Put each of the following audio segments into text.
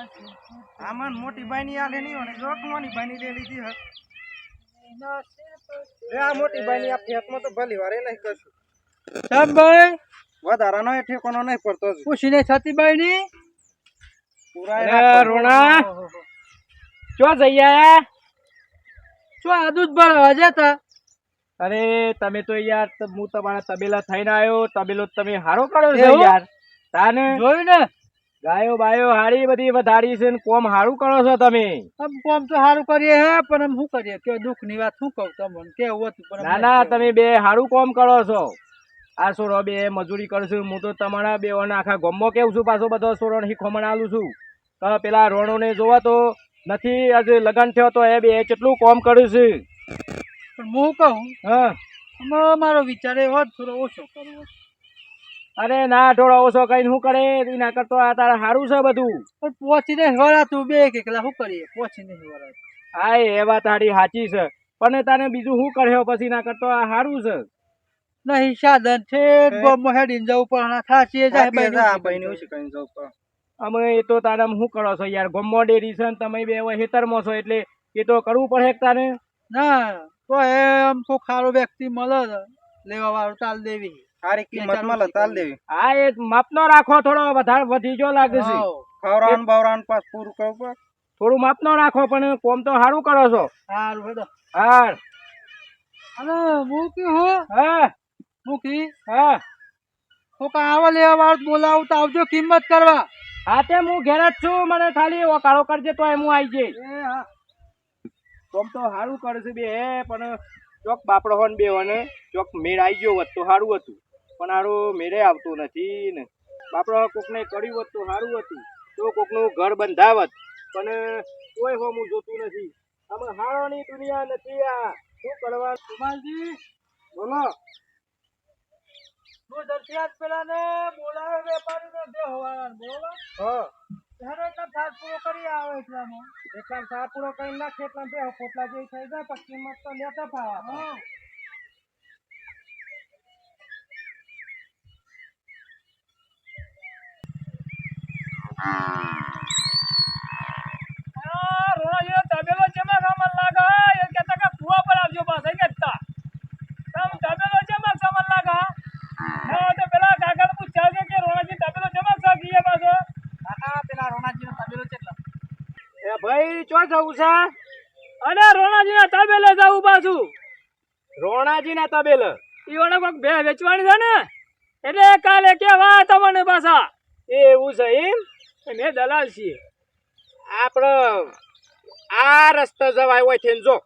આમાં મોટી બાઈ આ લેની હોય જોક નાની લે લીધી હે. આ મોટી બાઈની આ ફેટમાં તો ભલી વારે નહીં કશું સાહેબ ભાઈ વધારાનો એ ઠેકોનો નહીં પડતો પૂછીને છતીભાઈ ની પૂરા રોણા ચો જઈ આયા? શું આ દૂધ ભરવા જતા? અરે તમે તો યાર હું તમારા તબેલા થઈને આવ્યો. તબેલો તમે હારો કર્યો છે યાર. તાને? જોયું ને? ગાયો બાયો હારી બધી વધારી છે ને કોમ હારું કરો છો તમે? આમ કોમ તો સારું કરીએ હે પણ આમ શું કરીએ? કે દુઃખની વાત શું કહું તમને? કેવું હતું પણ ના ના તમે બે હારું કોમ કરો છો. આ સોરો બે મજૂરી કરશું હું તો તમારા બે આખા ગમો કેવું છું પાછો બધો સોરો હી ખમણ આલું છું. તો પેલા રોણો ને જોવા તો નથી આજે લગન થયો તો એ બે કેટલું કોમ કર્યું છે? પણ હું કહું હા. મારો વિચાર એવો હોત થોડો ઓછો કરવો અરે ના થોડો ઓછો કઈ શું કરે? એના કરતો આ તારે સારું છે બધું. પણ પહોંચીને વરાતું બે એક એકલા શું કરીએ? પહોંચીને વરાતું હા એ વાત તારી સાચી છે. પણ તારે બીજું શું કર્યો પછી ના કરતો આ સારું છે? નહીં સાધન છે ગોમમાં હેડીને જવું પણ થાચીએ જાય થાકી જા, આ બાઈને બાઈ ની ઓછી કરીને જવું પણ. અમે એ તો તારે શું કરો છો યાર? ગોમો ડેરી છે તમે બે હેતરમાં છો એટલે એ તો કરવું પડે તારે? ના તો એમ કોઈ ખારો વ્યક્તિ મળે લેવા વાળું ચાલ દેવી સારી દેવી. હા માપનો રાખો થોડો વધારે વધી જો લાગે છે. પૂરું કરવું થોડું માપનો રાખો પણ કોમ તો સારું કરો છો. સારું હેડો. હા અને હું? હા. મૂકી હા. હું કાં આવા લેવા વાળું બોલાવું તો આવજો કિંમત કરવા. હા તે હું ઘેર જ છું મને ખાલી કાળો કરજે તો હું આવી જઈ એ હા. કોમ તો સારું કરશે બે પણ ચોક બાપડો હોન બે હોને ચોક મેળ આવી ગયો હોત તો સારું હતું. પણ હારું મેળે આવતું નથી ને. બાપડો કોકને કર્યું હોત તો સારું હતું. તો કોકનું ઘર બંધાવત. પણ કોઈ હોમું જોતું નથી. આમાં હારોની દુનિયા નથી આ. શું કરવા કુમારજી બોલો. તું દર્શિયાત પેલા ને બોલાવે વેપારી ને બે હોવાના બોલો. હા. હેડો એટલે થાક પૂરો કરી આવે એટલામાં. એટલા સા પૂરો કરી નાખે એટલા બે પોટલા જેવી થઈ જાય પછી કિંમત તો લેતા ફાવા. હા. ભાઈ ચો જવું છે? અને રોણાજીના તબેલે જવું પાછું. રોણાજીના તબેલે? ઈઓને કોઈક બે વેચવાની છે ને? એટલે કાલે કેવા તમને પાછા? એવું છે એમ? મેં દલાલ છીએ. આપણો આ રસ્તો જવાય હોય છે જો.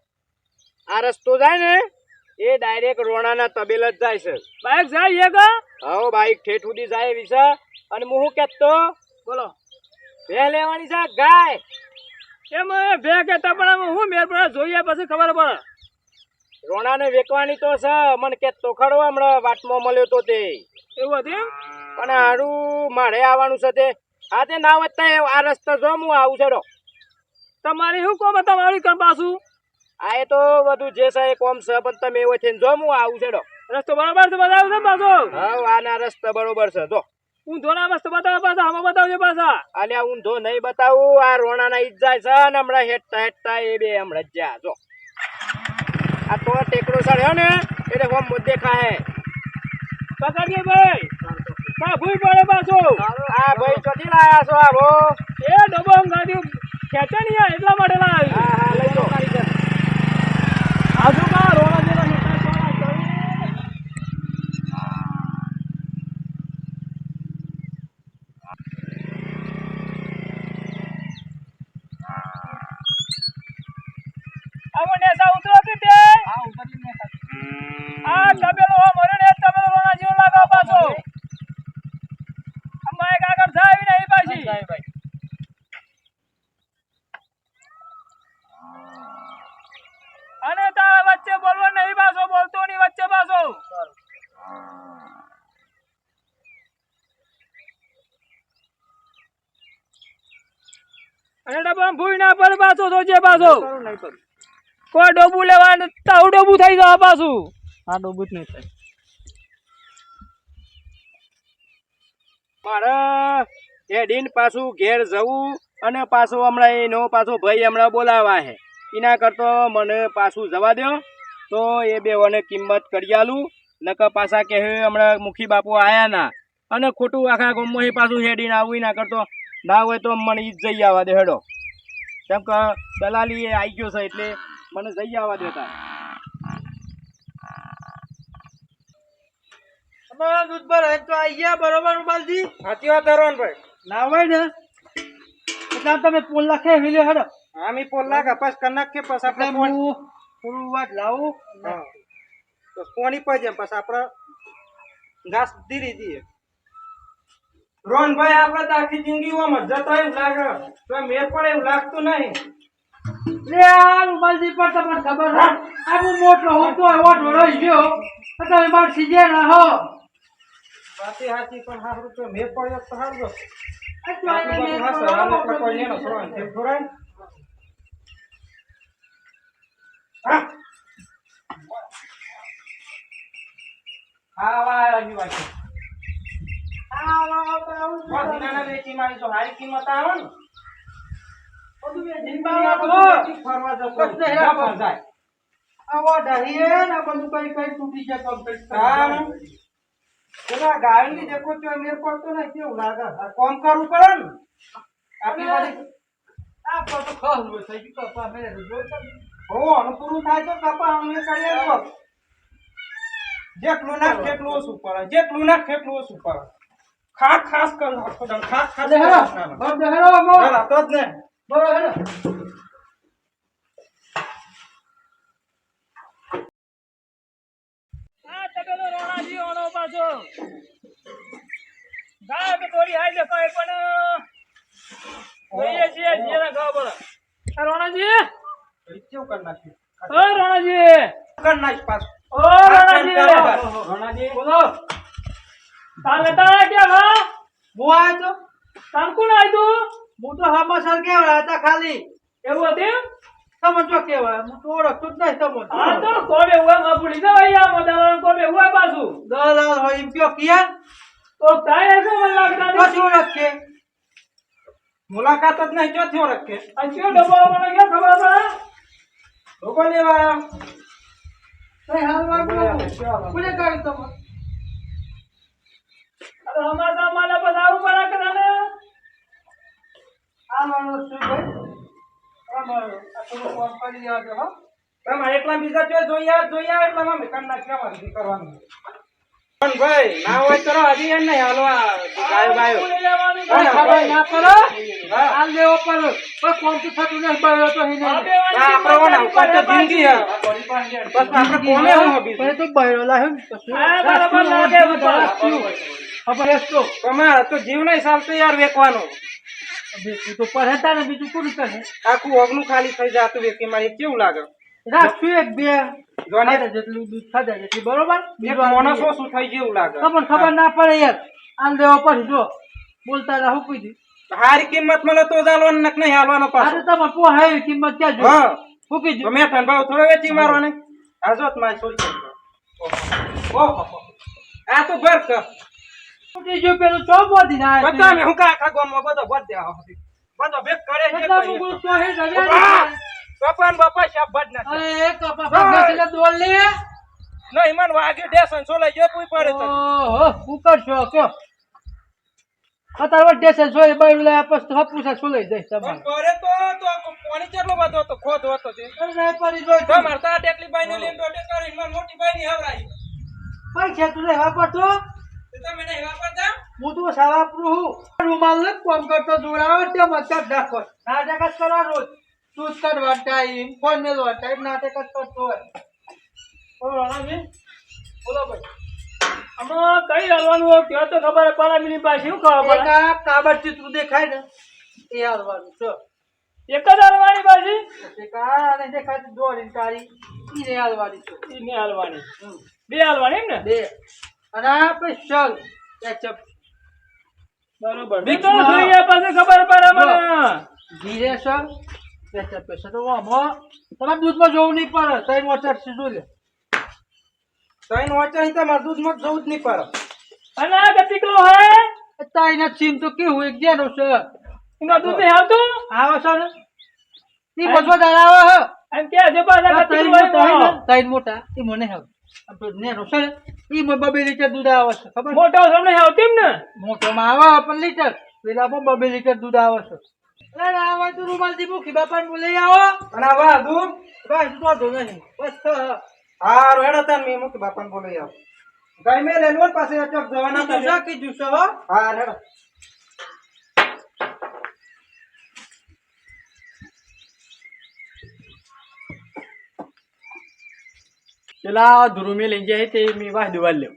આ રસ્તો જાય ને એ ડાયરેક્ટ રોણાના તબેલ જ જાય છે. બાઈક જાય એક હા બાઈક ઠેઠ સુધી જાય એવી છે. અને હું કહેતો? બોલો. બે લેવાની છે ગાય. એમ બે કહેતા પણ હું મેર પડે? જોઈએ પછી ખબર પડે. રોણાને વેકવાની તો છે મને કહેતો ખરો હમણાં વાટમાં મળ્યો તો તે. એવું હતું પણ હારું મારે આવવાનું છે તે. હા તે ના વધતા આ રસ્તો જો હું આવું છે તમારી શું કોમ તમારી કામ પાછું? આ એ તો બધું જે છે એ કોમ છે પણ તમે એવો થઈને જો હું આવું છે રસ્તો બરોબર છે બતાવું છે પાછો? હા આના રસ્તો બરોબર છે જો. ઊંધો ના મસ્ત બતાવો પાછા આમાં બતાવજો પાછા. અલ્યા ઊંધો નહીં બતાવું આ રોણાના ઈજા છે ને હમણાં હેઠતા હેઠતા એ બે હમણાં જ્યાં જો. આ તો ટેકરો સળ્યો ને એટલે હોમ દેખાય પકડીએ ભાઈ. કાભુઈ પડે પાછો. આ ભાઈ ચોથી લાયા છો આવો. એ ડબો ગાડી ખેંચે નહીં એટલા માટે લાવી હા હા લઈ લો. આજુ કા રોણા જેવા નેતા ચોરા કરી આવો નેસા ઉતરો કે તે? હા ઉતરી નેસા. આ તબેલો પાછો સોજે પાછો. કોઈ ડોબું લેવા તાવ ડોબું થઈ જવા પાછું. હા જ નહીં થાય. મારે એડીન પાછું ઘેર જવું અને પાછો હમણાં એનો પાછો ભાઈ હમણાં બોલાવા છે એના કરતો મને પાછું જવા દો તો એ બેઓને કિંમત કરી આલું. નકર પાછા કહે હમણાં મુખી બાપુ આયા ના. અને ખોટું આખા ગામમાં એ પાછું હેડીને આવું ના કરતો. ના હોય તો મને ઈ જ જઈ આવવા દે હેડો. કેમ કે દલાલી એ આવી ગયો છે એટલે મને જઈ આવવા દેતા. તમારા દૂધ પર તો આવી ગયા બરોબર રૂપાલજી સાચી વાત હરવાનભાઈ. ના હોય ને એટલે તમે પોલ નાખે વિલે હેડો. પોલ લાખ કપાસ કરી નાખીએ પછી આપણે હું પોણી થોડું વાત લાવું. હા. તો પોણી જેમ પછી આપણે ઘાસ ધીરી દઈએ રોહનભાઈ આપણે તો આખી જિંદગી ઓમ જતા એવું લાગે. તો મેર પડે એવું લાગતું નહીં. લે આ રૂપાલજી પર તમને ખબર છે? આ હું મોટો હું તો રહી ગયો. તો તમે માર સીજે ના હો સાચી સાચી પણ આ તો મેં છોડવાનું છે, છોડાય? હા. હા, વાહ, એનાના વેચી મારી તો કિંમત આવે ને ને ને કરી કોમ કરવું પડે ને આપણી પર થાય તો કપા અમે કરીએ તો જેટલું નાખ જેટલું ઓછું પડે, જેટલું નાખ જેટલું ઓછું પડે. ખાસ ખાસ કર નાખો તમે, ખાસ ખાસ લે કર હેરો, નાખો. બસ લે મો. બરાબર, તો જ ને. બરો હેરો. આ તબેલો રોણાજી ઓનો પાછો. ગાય તો થોડી હાઈ દેખાય પણ જોઈએ છીએ જેના ખબર આ રોણાજી? કેવું કર નાખ્યું? ઓ રોણાજી. કર નાખ પાછો. ઓ રોણાજી. રોણાજી બોલો. તાર લેતા કે હા હું તો? તાર કોણ આવ્યું હું તો હમાસર કેવડા હતા ખાલી એવું હતું તમને તો કેવાય હું તો ઓળખતો જ નહીં તમને આ તો કોમે ઉવા માં ભૂલી જવાય આ ઉવા પાછું? દલાલ હોય એમ કયો કિયા તો કાય હશે મને લાગતા પછી ઓળખે મુલાકાત જ નહીં ક્યાંથી ઓળખે આ કયો ડબ્બો મને ક્યાં ખબર પડે? લોકો લેવા. કઈ હાલ તમે? હમાસા માલા પર આવું પડે કે તને? આ માણસ શું ભાઈ. આ થોડું ફોન કરી દેવા દે હો. તમે એકલા બીજા ચોય જોઈ આવે જોઈ આવે એટલે અમે કરી નાખ્યા અમારે જે કરવાનું. પણ ભાઈ ના હોય તો હજી એમ નહીં હાલો આ ગાયો ગાયો. ખબર ના પડે હા. આ લેવો પડે કોઈ કોમ તો થતું નથી બળ્યો તો હિને આપણે ઓના ઉપર તો જિંદગી હે. બસ આપણે કોને હું બીજું. પણ તો બળ્યો લાવ્યો ને તો શું? હા, બરાબર લાગે એવું તો. હે તો જીવ નહીં ચાલતું યાર વેકવાનો તો ને બીજું કોણ કરે? આખું ઓગનું ખાલી થઈ જતું વેકી મારી કેવું લાગે? રાખશું એક બે? જોને જેટલું દૂધ ખાધા જેટલી બરોબર? એક. ઓછું થઈ જેવું લાગે. તમને ખબર ના પડે યાર. લેવો પડે જો બોલતા રહો કોઈ દી. હારી કિંમત મળે તો જ હાલવાનો નક નહીં હાલવાનો આ પાછો. તો તમે એવી કિંમત ક્યાં જો હા. ફૂકી જો મેં ભાવ થોડો વેચી મારવાનો. આ જો મારી છોરી ઓહો. આ તો ભર કર. જો પેલું ચો બોધી ના બધા મેં હું કા કાગો મો બધો બોધ દે બધો બેક કરે છે એટલા કોઈ મુગું હે જગ્યા કપાન બાપા બાપા ના અરે કપા ભાગા છે દોલ લે. નો ઈમાન વાગે ડેસન સોલે જે પૂઈ પડે તો ઓહો હું કરશો? કયો? અત્યારે ડેસે સોય બાયું લે આપસ તો હપુસા સોલાઈ જાય તમારે. કરે તો તો પાણી કેટલો બધો તો ખોદ હતો તે. અરે પડી જોઈ તમાર તા ટેકલી બાઈ ને લઈને દોડે કરી ઈમાન મોટી બાઈ ની હવરાઈ. પૈસા તું નહીં વાપરતો? હું તો સાવાપરું હું. રૂમાલ ને કોમ કરતો દોરાવો તે મતલબ નાખો નાટક જ કરવા રોજ તું કરવા ટાઈમ ફોન મેળવા ટાઈમ નાટક જ કરતો હોય. બોલો રાણાજી. બોલો ભાઈ. આમાં કઈ હલવાનું હોય? ત્યાં તો ખબર પડે મિની પાસે શું ખબર પડે? કાબર ચિત્ર દેખાય ને એ હલવાનું છે એક જ હલવાની પાછી? આને દેખાતી દોડીને તારી ઈને હાલવાની છે ઈ હાલવાની. બે હલવાની એમ ને? બે. આ સ્પેશિયલ કેચઅપ. બરોબર. Mix જોઈએ પછી ખબર પડે મને. ધીરે સર કેચઅપ પેશે તો આમાં તમારે દૂધમાં જોવું નહીં પડે. ત્રણ વોચર સીધું લે. તઈન વાંચા તમારે દૂધમાં જોવું જ નહીં પડે. અને આ ગતિકલો હે? તાઈના સીમ તો કેવું એક જેનો છે. એમાં દૂધ નહીં આવતું? આવે છે ને? ઈ બધો દાડા આવે હે એમ કે હજુ પાછા ગતિકલો ત્રણ મોટા હે હોય. ત્રણ મોટા. ઈ મને છે ને? ઈ બબે લીટર દૂધ આવે છે ખબર? મોટો તમને આવતી ને? મોટોમાં આવે પણ લીટર. પણ બબે લીટર દૂધ આવે છે. અરે ના આવે તો રૂમાલથી મૂકી બાપાને બોલાઈ આવો. અને આવા દૂધ? બસ નહીં. બસ. હારું હેડો તાન મેં મૂકી બાપાને બોલાવી આવું. ગાય મેં રેલવે પાસે ને અચોક જવાના કીધું છે, હો. હા પેલા ધ્રુમી લઈ જાય તે મેં વાહ દિવાલ લ્યો.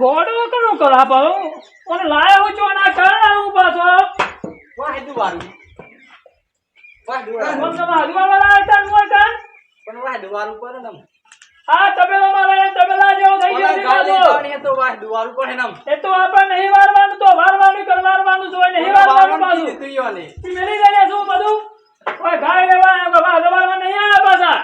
ગોડો કનો કરા પાડો અને લાયો છો ના કારણ હું પાછો વાહ, દુવારું. વાહ, દુવારું. મન તમે હજવા વાળા હું હતા? પણ વાહ, દુવારું પડે ને આ તબેલો મારા તબેલા જેવો થઈ ગયો છે તો વાહ, દુવારું પડે ને એ તો આપણ નહીં વારવાનું તો વારવાનું કર વારવાનું તો નહીં વારવાનું પાછું. કીધું મેલી દેને શું બધું? કોઈ ગાય લેવા આવ્યો કે વાહ નહીં આવ્યા પાછા.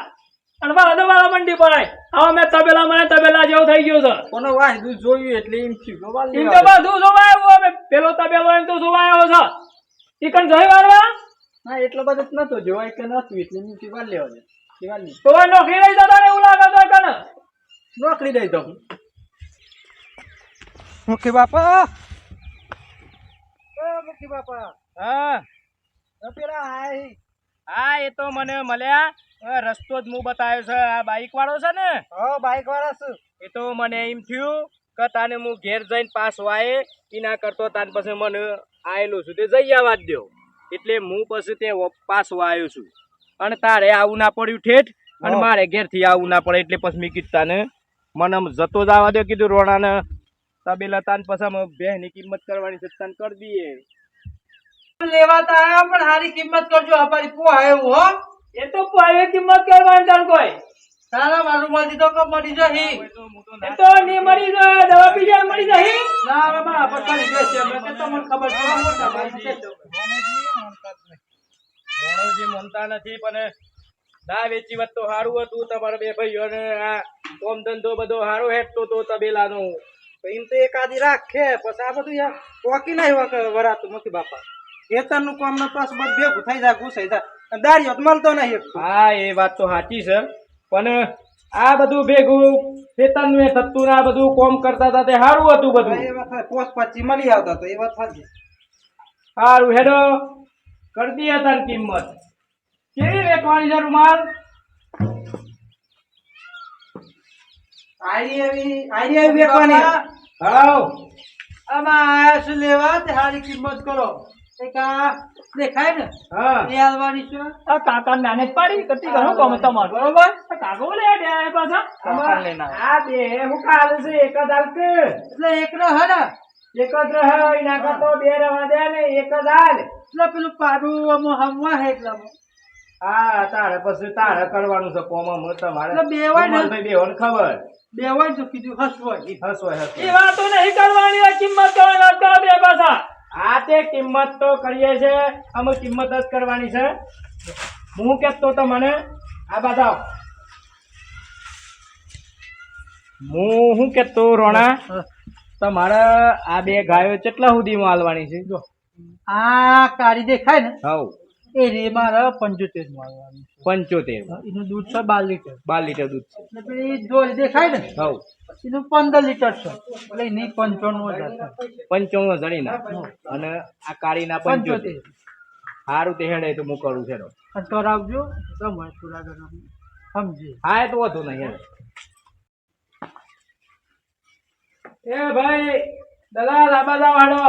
અને વાહ દબાડવા મંડી પડાય. હવે મેં તબેલા મને તબેલા જેવો થઈ ગયો છે. કોનો વાહ, દૂધ જોયું એટલે એમ થયું ગોવાલ એમ તો બધું આવ્યો અમે પેલો તબેલો એમ તો આવ્યો છે. ઈ કણ જઈ વારવા ના એટલો બધો નતો જોવાય કે નતું એટલે થયું વાહ લેવા દે. તો નોકરી લઈ જતા ને એવું લાગે તો કણ નોકરી દઈ દઉં. મુખી બાપા. એ મુખી બાપા. હા. પેલા હાય. હા એ તો મને મળ્યા. રસ્તો જ હું બતાવ્યો છે. આ બાઈક વાળો છે ને. હા બાઈક વાળા છું. એ તો મને એમ થયું કે તાને હું ઘેર જઈને પાસ વાય એના કરતો તાન પછી મને આયેલો છું. તે જઈ આવવા જ દ્યો. એટલે હું પછી તે પાસ આવ્યો છું. અને તારે આવું ના પડ્યું ઠેઠ અને. મારે ઘેરથી આવું ના પડે એટલે પછી મેં કીધું તાને મને જતો જ આવવા દો કીધું રોણાને. તબેલા તાન પછી બેહની કિંમત કરવાની છે તાન કરી દઈએ. લેવા તો પણ સારી કિંમત કરજો અમારી કો આવ્યો હો. એ તો કોઈ કિંમત કરવાની તાર કોઈ સારા મારું મળી તો કમ મળી જહી એ તો ની મળી જાય દવા પી જાય મરી જાય ના મારા પર કરી દેશે મને તો મને ખબર છે મોટા ભાઈ. છે તો. ભણોજી મનતા નથી પણ દા વેચી વાત તો સારું હતું તમારા બે ભાઈઓને આ કોમ ધંધો બધો સારો હેઠતો તો તબેલાનો. એમ તો એકાદી રાખે પછી આ બધું યાર પોકી નહીં વરાતું મૂકી બાપા. ખેતરનું કામ ને પાછું બધું ભેગું થઈ જાય ઘૂસાઈ જાય. દાળિયો મળતો નહીં હા એ વાત તો સાચી છે. પણ આ બધું ભેગું ખેતરનું એ થતું ને આ બધું કોમ કરતા હતા તે સારું હતું બધું. એ વાત થાય. પોસ પાછી મળી આવતા તો એ વાત સાચી. સારું હેડો. કરતી હતા ને કિંમત. કેવી વેચવાની છે. રૂમાલ કરો એક એક જ રહે એના કરતો બે રવા દે ને એક જ હાલ. એટલે પેલું પાડું આમાં હમવા હે હા તારે પછી તારે કરવાનું છે કોમ તમારે. એટલે બે હોય ને? ભાઈ બે હોય ખબર? બે હોય ને તો કીધું હસવાય. હસવાય હસવાય. એ વાતો નહીં કરવાની કિંમત કરવાની વાત બે પાછા. આ તે કિંમત તો કરીએ છે. અમે કિંમત જ કરવાની છે. હું કહેતો તો મને આ બતાવ હું શું કેતો રોણા? તમારે આ બે ગાયો કેટલા સુધીમાં માલવાની છે? જો. આ કાળી દેખાય ને હાઉ. એ રે મારા પંચોતેર માલવાની પંચોતેર એનું દૂધ છે બાર લીટર. બાર લીટર દૂધ છે. એટલે પેલી દેખાય ને હવ એનું પંદર લીટર છે. એટલે એની પંચાણું હજાર છે. હજાર જણીના અને આ કાળીના પંચોતેર. સારું તે હેડે તો હું કરું છે અને આવજો સમજી. હા એ તો વધુ નહીં હેડ. એ ભાઈ દલાલ વાળો.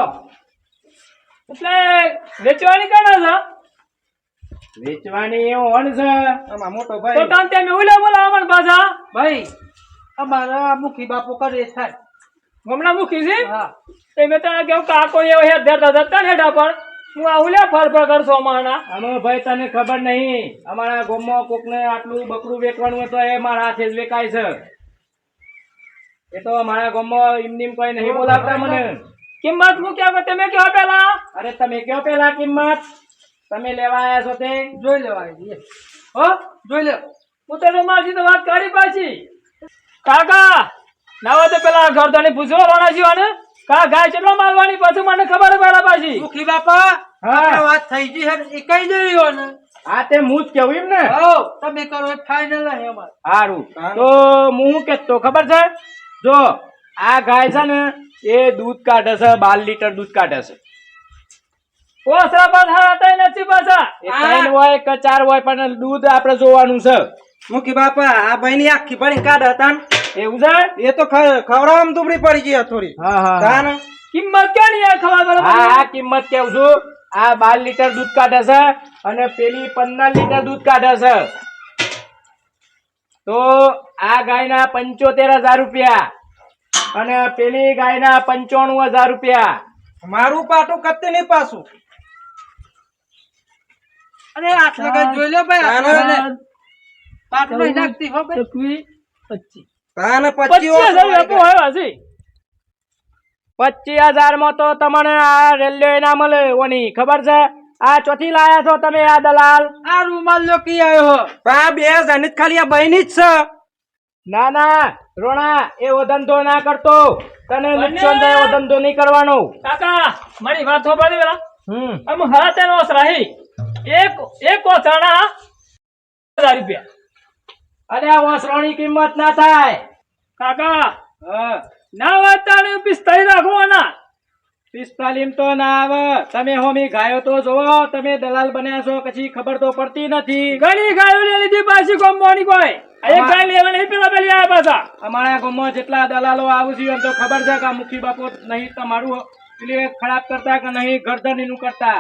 એટલે વેચવાની કાના છે વેચવાની એવું વણ છે. આમાં મોટો તો તાન તે મેં બોલા અમણ પાછા. ભાઈ અમારા મુખી બાપુ કરે થાય હમણાં મુખી છે? હા. તે મેં તને કેવું કાકો એવો હેર ધરતા ધરતા ને હેડા પર. હું આ ઉલ્યા ફર ફર કરશો માણા અમે ભાઈ તને ખબર નહીં. અમારા ગામમાં કોકને આટલું બકરું વેચવાનું હોય તો એ મારા હાથે જ વેકાય છે. એ તો મારા ગામમાં એમની કોઈ નહીં બોલાવતા મને. કિંમત મૂક્યા તમે કયો પેલા અરે તમે કયો પેલા કિંમત તમે લેવા આવ્યા છો તે? જોઈ લેવા હો? જોઈ લે. હું તો રૂમાલજી તો વાત કરી પાછી. કાકા ના તો પેલા ગરદાની પૂછો રોણાજી જીવાને કા ગાય કેટલો મારવાની પછી મને ખબર પડે પાછી. મુખી બાપા હા. વાત થઈ ગઈ હે ને એ કઈ જઈ રહ્યો ને. હા તે હું જ કેવું એમ ને હો તમે કરો એ ફાઇનલ હે અમાર. સારું તો હું કેતો ખબર છે? જો આ ગાય છે ને એ દૂધ કાઢે છે બાર લીટર દૂધ કાઢે છે. ઓસરા પણ હતા નથી પાછા. એ ત્રણ હોય કે ચાર હોય પણ દૂધ આપણે જોવાનું છે. મુખી બાપા આ ભાઈ ની આખી ભણી કાઢ હતા એવું છે? એ તો ખવડાવવા દુબળી પડી ગઈ થોડી હા હા કિંમત ક્યાં યાર હા આ કિંમત કેવું છું? આ બાર લીટર દૂધ કાઢે છે અને પેલી પંદર લીટર દૂધ કાઢે છે. તો આ ગાયના પંચોતેર હજાર રૂપિયા અને પેલી ગાયના પંચાણું હજાર રૂપિયા. મારું પાટું કતે નહીં પાછું. અરે આટલા ગાય જોઈ લો ભાઈ તાન આટલે નાખતી હો ભાઈ. તાન પચીસ હજાર છે પચીસ હજારમાં તો તમને આ રેલવે ના મળે ઓની ખબર છે? આ ચોથી લાયા છો તમે આ દલાલ. આ રૂમાલ લો કી આવ્યો પા બે જનિત ખાલી આ બહેની જ છે. ના ના રોણા એવો ધંધો ના કરતો. તને નુકસાન થાય એવો ધંધો નહીં કરવાનો. કાકા મારી વાત સાંભળી વેલા હમ. આમ હરા તેનો સરાહી એક એક કોથાણા હજાર રૂપિયા. અને આ ઓસરાણી કિંમત ના થાય. કાકા હા. ના વાત તાણે પિસ્તાઈ રાખવાના પિસ્તાલીમ તો ના આવે તમે હોમી ગાયો તો જોવો તમે દલાલ બન્યા છો પછી ખબર તો પડતી નથી. ઘણી ગાયો ને લીધી પાછી ગમવાની કોઈ. એક ગાય લેવા નહીં પેલા પેલી આવ્યા પાછા. અમારા ગામમાં જેટલા દલાલો આવું છે એમ તો ખબર છે કે મુખી બાપો નહીં તમારું એટલે ખરાબ કરતા કે નહીં ગરદનીનું કરતા.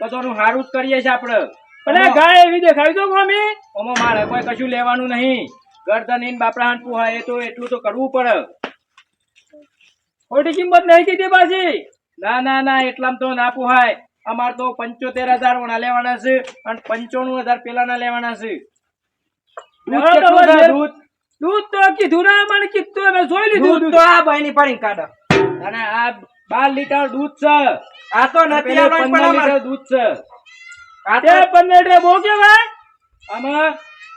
બધાનું સારું જ કરીએ છીએ આપણે. અને ગાય એવી દેખાય તો ગમી. ઓમો મારે કોઈ કશું લેવાનું નહીં. ગરદની બાપડા પૂહા એ તો એટલું તો કરવું પડે. ખોટી કિંમત નહીં કીધી પાછી. ના ના ના એટલામાં તો ના પુહાય. અમારે તો પંચોતેર હજાર ઓના લેવાના છે અને પંચાણું હજાર પેલાના લેવાના છે. દૂધ તો કીધું ના મને કીધું અમે જોઈ લીધું દૂધ તો આ બહેની પડી કાઢ. અને આ બાર લીટર દૂધ છે. આ તો નથી આવવાનું પણ અમારે. દૂધ છે. આ તો પંદર ડે બહુ કેવાય આમાં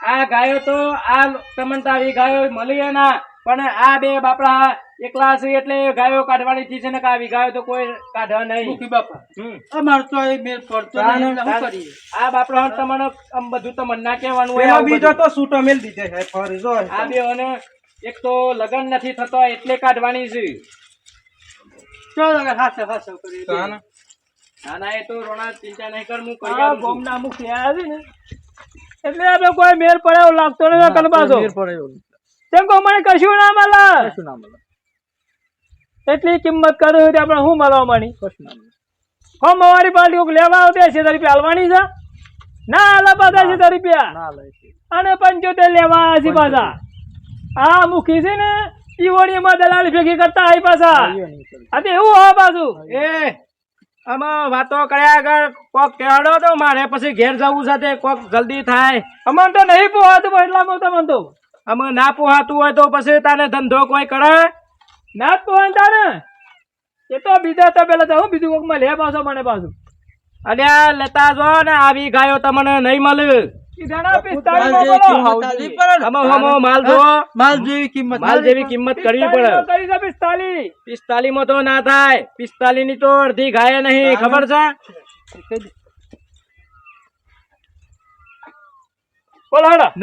આ ગાયો તો આ તમને તો આવી ગાયો મળી ના પણ આ બે બાપડા એકલા છે એટલે ગાયો કાઢવાની થી છે ને કાવી ગાયો તો કોઈ કાઢે નહીં. મુખી બાપા. અમાર તો એ મેલ પડતો નહીં શું કરીએ? આ બાપડા તમને આમ બધું તમને ના કહેવાનું હોય બીજો તો સૂટો મેલ દીધે છે ફરી જો. આ બે અને એક તો લગન નથી થતો એટલે કાઢવાની છે. ચાલો લગન હાસે હાસે કરી. ના ના એ તો રોણા ચિંતા નહીં કર હું કરી આ બોમ મુખી આવે ને એટલે આપણે કોઈ મેર પડે એવું લાગતો નથી પડ્યો તેમ કહો મને કશું ના મળે. એટલી કિંમત કરું તો આપણે શું મળવા માંડી? હમ અમારી પાર્ટી લેવા આવતા છે તારી હાલવાની છે? ના હાલા પાછા તારી રૂપિયા અને પંચોતેર લેવા આવ્યા છે પાછા. આ મુખી છે ને ઈ ઓળીમાં દલાલી ભેગી કરતા આવી પાછા. અરે તો એવું હોય પાછું? એ આમાં વાતો કર્યા આગળ કોક કહેવાડો તો મારે પછી ઘેર જવું સાથે કોક જલ્દી થાય. અમારે તો નહીં પોહાતું એટલામાં તમને તો. અમે ના પોહાતું હોય તો પછી તાને ધંધો કોઈ કરે? ના જ પોહાતા ને? એ તો બીજા તો પેલા તો હું બીજું કોકમાં લે પાછો મને પાછું. અને આ લેતા જો ને આવી ગાયો તમને નહીં મળે. ને. આમાં હમો માલ જો માલ જેવી કિંમત માલ જેવી કિંમત. કરવી પિસ્તાળીસમાં પડે. કરી છે પિસ્તાળીસ. પિસ્તાલીસમાં તો ના થાય. પિસ્તાલીસની તો અડધી ગાય નહીં ખબર છે?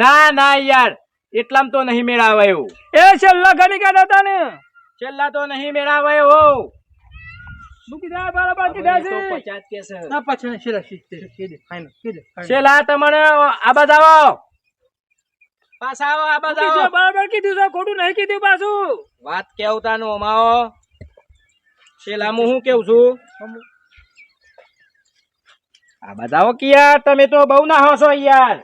ના ના યાર. એટલામાં તો નહીં મેળાવાયું. એ છેલ્લા ઘડી કાઢતા ને. છેલ્લા તો નહીં મેળાવે ના કીધું ખોટું નહીં કીધું પાછું. વાત કેવું તાનું અમાવો. છેલ્લા હું શું કેવું છું? આ બધાઓ કે તમે તો બહુ ના છો યાર.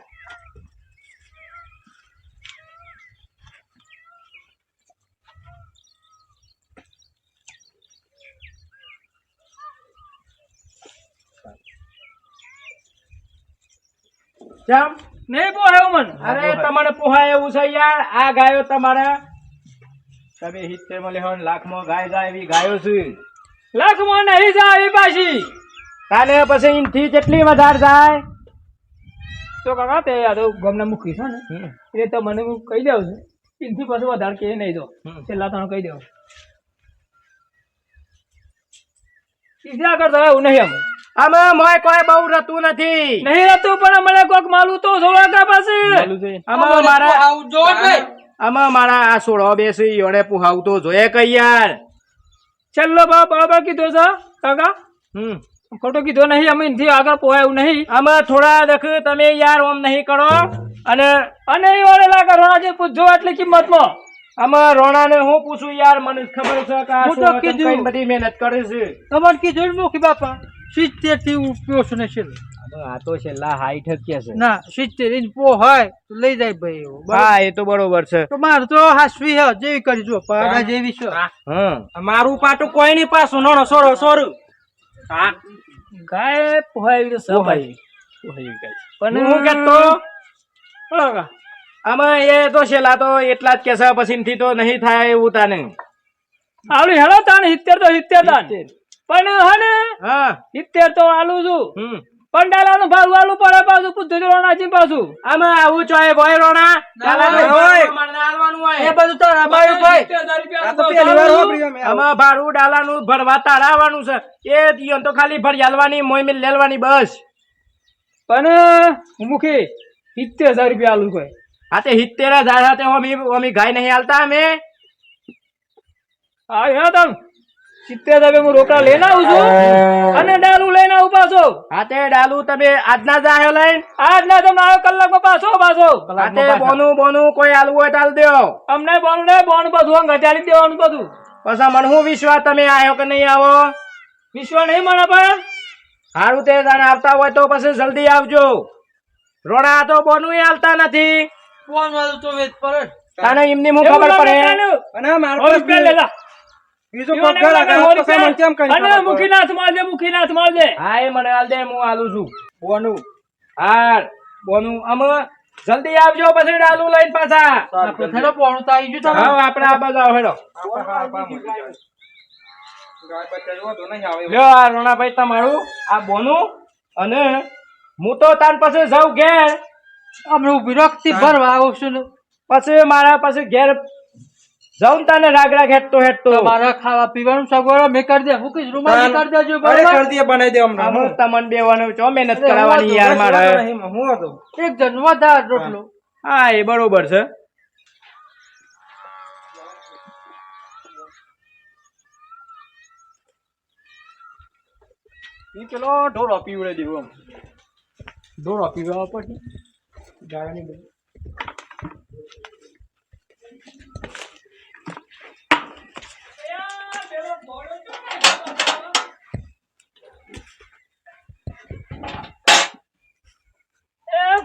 ચમ નહીં પોહાયો મને. અરે તમારે પોહાય એવું છે યાર. આ ગાયો તમારે તમે સિત્તેરમાં લેવો ને લાખમાં ગાય જાય એવી ગાયો છે. લાખમાં નહીં જાય એ પાછી. કાલે પછી એનથી જેટલી વધારે જાય. તો કાકા તે આ તો ગામના મુખી છે ને. એટલે તો મને હું કહી દઉં છું. એનાથી પાછું વધારે કે નહીં તો. છેલ્લા ત્રણ કહી દઉં ઇજા કરતા એવું નહીં આમ આમાં મોય કોઈ બહુ રતું નથી. નહીં રતું પણ મને કોક માલું તો થોડા કા પાસે? અમે મારા આવજો અમે મારા આ સોળો બેસી યોડે પુહાવતો જોઈએ કઈ યાર છેલ્લો બા બાબા કીધો છે કાકા? હમ. ખોટો કીધો નહીં અમે એનાથી આગળ પોહાયું નહીં. આમાં થોડા દખ તમે યાર ઓમ નહીં કરો. અને અને એ વાળે લાગે રોણાજી પૂછજો આટલી કિંમતમાં. આમાં રોણાને હું પૂછું યાર મને ખબર છે કે આ હું તો સોળો કીધું. કઈ બધી મહેનત કરે છે. તમારે કીધું ને બાપા. સિત્તેરથી ઉપયોગ છે ને. આ તો છેલ્લા હાઈટ જ છે. ના સિત્તેર ઇંચ પો હોય તો લઈ જાય ભાઈ એવો. હા એ તો બરોબર છે. તો મારે તો હાસવી હે જેવી કરી જો પાડા જેવી છે. હા. મારું પાટું કોઈ નહીં પાછું નોનો સોરો સોરું. હા. ગાય એવી તો સભાઈ પણ હું કેતો કાકા. આમાં એ તો છેલ્લા તો એટલા જ કેસા પછીથી તો નહીં થાય એવું તાને. આવડી હેડો તાણ સિત્તેર તો સિત્તેર તાણ. પણ હે ને હા. સિત્તેર તો આલુ છું. હમ. પણ ડાલાનું ભાડું આલુ પડે પાછું પૂછજો રોણાજી પાછું. આમાં આવું ચોય ભોય રોણા. ના, હોય. અમારે આલવાનું હોય. એ બધું તો અમારું ભાઈ આ તો પહેલી વાર વાપર્યું અમે. આમાં ભાડું ડાલાનું ભરવા તાળાવાનું છે. એ દિયો તો ખાલી ભરી આલવાની મોય મિલ લેવાની બસ. પણ મુખી સિત્તેર હજાર રૂપિયા આલુ કોઈ. હા તે સિત્તેર હજાર સાથે અમે અમે ગાય નહીં હાલતા અમે. હા તાણ સિત્તેર રૂપિયા હું રોકડા લઈને આવું છું અને ડાલું લઈને આવું પાછો. આ તે તમે આજના જાહે લઈને? આજ ના આવ્યો કલાકમાં પાછો પાછો. આ બોનું બોનું કોઈ આલવું હોય તો આલ અમને બોનું ને બોનું બધું ઘટાડી દેવાનું બધું. પછી મને હું વિશ્વાસ તમે આવ્યો કે નહીં આવો? વિશ્વા નહીં મને પણ સારું તે જાણે આવતા હોય તો પછી જલ્દી આવજો. રોડા તો બોનું હાલતા નથી. બોન તો વેચ પર તાને એમની હું ખબર પડે? અને મારા લેલા. બીજું ઈવોને કોક ગળા મને ગાળા સો તો સામાન કેમ કરી અને મુખીનાથ મારજે મુખીનાથ મારજે હા એ મને હાલ દે હું હાલું છું. બોનું. હા બોનું. અમે જલ્દી આવજો પછી ડાલુ લઈને પાછા. આપણે પોણું તો આવી ગયું હા આપણે આ બાજુ આવો હેડો. લ્યો આ રોણાભાઈ તમારું આ બોનું. અને હું તો તાર પછી જાઉં ઘેર. હમણાં વિરક્તિ ભરવા આવું છું પછી મારા પાસે ઘેર જાઉં તાને રાગડા રાગ હેટતો મારા તમારા ખાવા પીવાનું સગવડ મે કરી દે. હું કહીશ રૂમાલી કરી દેજો અરે બરાબર? કરી દે બનાવી દે હમણાં. હું તમને બેવાનું છો મહેનત કરવાની કરાવવાની યાર મારે. હું હતો. એક જણ વધારે રોટલો. હા એ બરોબર છે. ઈ પેલો ઢોરો પીવડે દેવો આમ ઢોરો પીવડાવવા પડશે ગાયની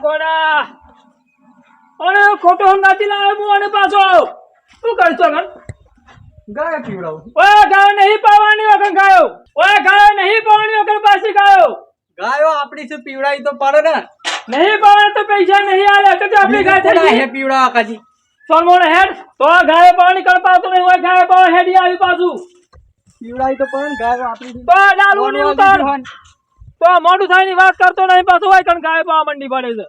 ઘોડા અરે ખોટો હંગાતી લાવે હું અને પાછો શું કરશો ગણ ગાય પીવડાવું. ઓય ગાયો નહીં પાવાની વગર ગાયો. ઓય ગાયો નહીં પાવાની વગર પાછી ગાયો. ગાયો આપણી શું પીવડાવી તો પડે ને. નહીં પાવાના તો પૈસા નહીં આલે તો આપણી ગાય થઈ હે પીવડાવા કાજી સોનમોણ હેડ તો ગાયો પાવાની કર પાતો નહીં ઓય ગાયો પાવા હેડી આવી પાછું. પીવડાવી તો પણ ગાયો આપણી તો ડાલુ ઉતાર. તો આ મોઢું થાયની વાત કરતો નહીં પાછું હોય કારણ ગાય પાવા મંડી પડે છે.